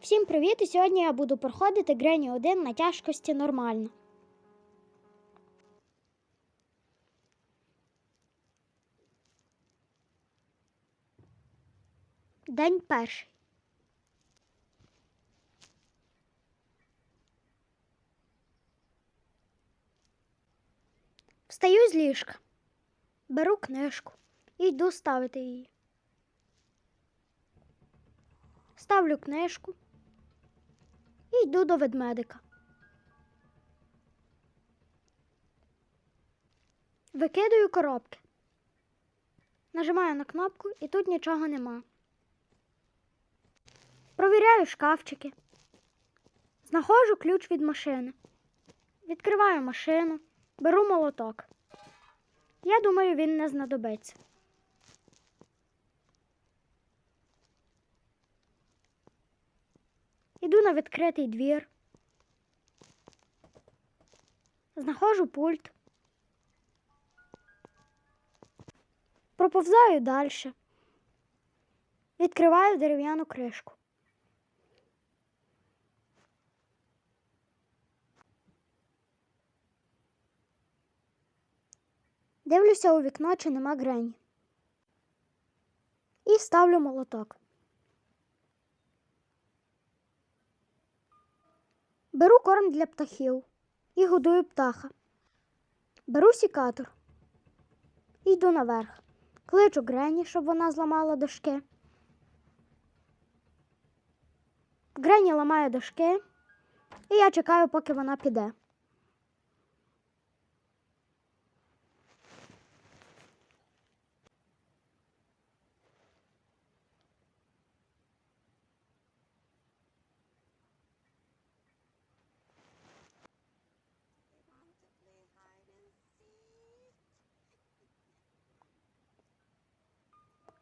Всім привіт! І сьогодні я буду проходити Грені 1 на тяжкості нормально. День перший. Встаю з ліжка, беру книжку і йду ставити її. Ставлю книжку і йду до ведмедика. Викидаю коробки. Нажимаю на кнопку і тут нічого нема. Провіряю шкафчики. Знаходжу ключ від машини. Відкриваю машину, беру молоток. Я думаю, він не знадобиться. Іду на відкритий двір. Знаходжу пульт. Проповзаю далі. Відкриваю дерев'яну кришку. Дивлюся у вікно, чи нема Грені. І ставлю молоток. Беру корм для птахів і годую птаха. Беру сікатор. І йду наверх. Кличу Грені, щоб вона зламала дошки. Грені ламає дошки, і я чекаю, поки вона піде.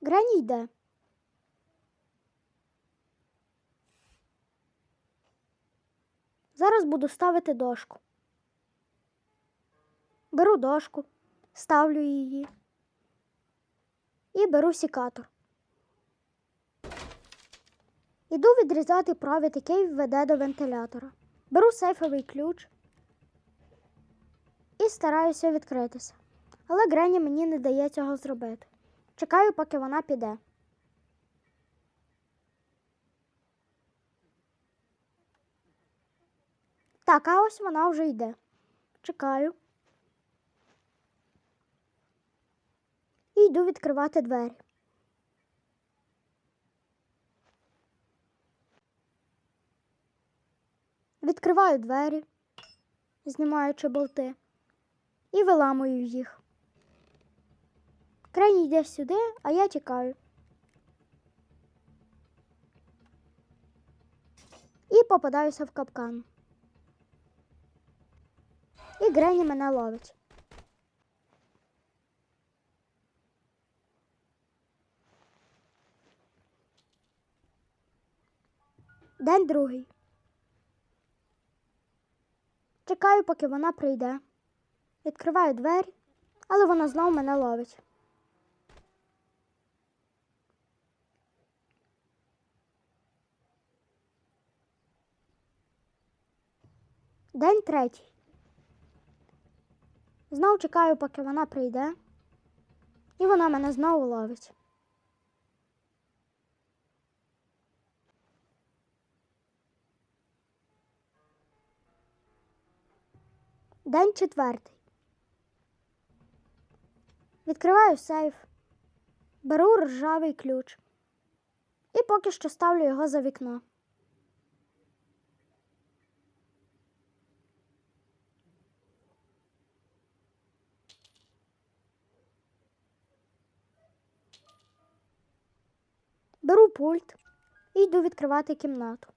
Грені йде. Зараз буду ставити дошку. Беру дошку, ставлю її і беру сікатор. Іду відрізати провід, який веде до вентилятора. Беру сейфовий ключ і стараюся відкритися. Але Грені мені не дає цього зробити. Чекаю, поки вона піде. Так, а ось вона вже йде. Чекаю. І йду відкривати двері. Відкриваю двері, знімаючи болти, і виламую їх. Крайній йде сюди, а я тікаю. І попадаюся в капкан. І Грені мене ловить. День другий. Чекаю, поки вона прийде. Відкриваю двері, але вона знову мене ловить. День третій. Знову чекаю, поки вона прийде, і вона мене знову ловить. День четвертий. Відкриваю сейф, беру ржавий ключ і поки що ставлю його за вікно. Беру пульт і йду відкривати кімнату.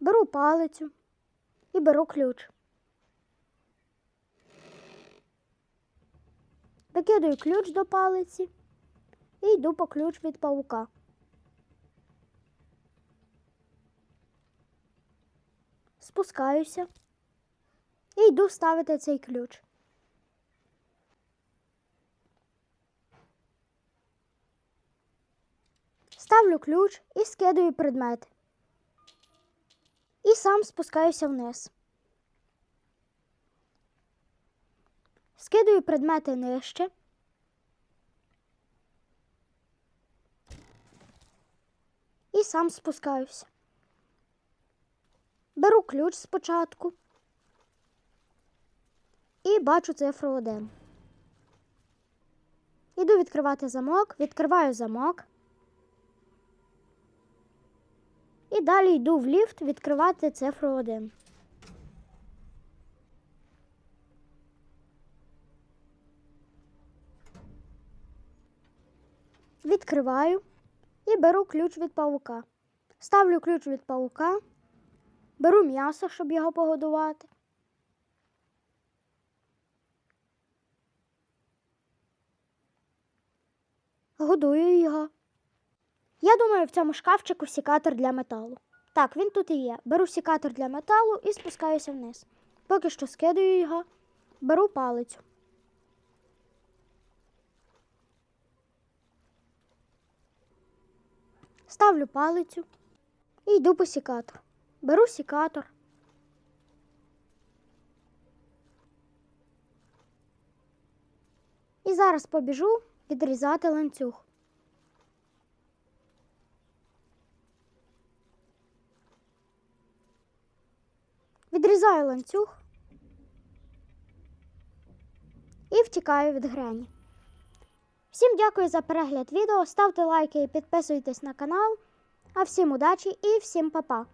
Беру палицю і беру ключ. Викидаю ключ до палиці і йду по ключ від паука. Спускаюся і йду ставити цей ключ. Ставлю ключ і скидаю предмети. І сам спускаюся вниз. Скидаю предмети нижче. І сам спускаюся. Беру ключ спочатку і бачу цифру 1. Іду відкривати замок, відкриваю замок. І далі йду в ліфт відкривати цифру 1. Відкриваю і беру ключ від павука. Ставлю ключ від павука, беру м'ясо, щоб його погодувати. Годую його. Я думаю, в цьому шкафчику сікатор для металу. Так, він тут і є. Беру сікатор для металу і спускаюся вниз. Поки що скидаю його, беру палицю. Ставлю палицю і йду по сікатор. Беру сікатор. І зараз побіжу відрізати ланцюг. Відрізаю ланцюг і втікаю від грені. Всім дякую за перегляд відео. Ставте лайки і підписуйтесь на канал. А всім удачі і всім па-па!